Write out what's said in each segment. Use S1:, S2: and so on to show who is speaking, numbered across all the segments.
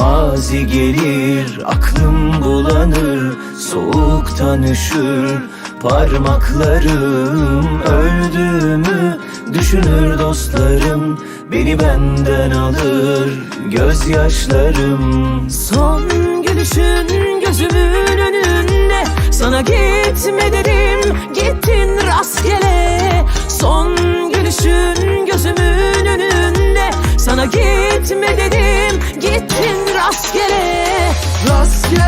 S1: mazi gelir Aklım bulanır Soğuktan üşür Parmaklarım Öldüğümü düşünür dostlarım Beni benden alır Gözyaşlarım.
S2: Son gülüşün gözümün önünde Sana gitme dedim Sana gitme dedim. Gittin rastgele Rastgele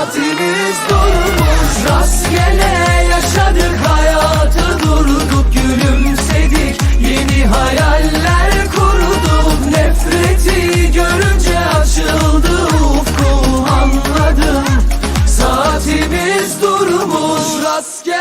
S3: saatimiz durmuş
S4: Rastgele
S3: yaşadık hayatı durduk gülümsedik. Yeni hayaller kurduk nefreti görünce açıldı ufku anladım. Saatimiz durmuş rastgele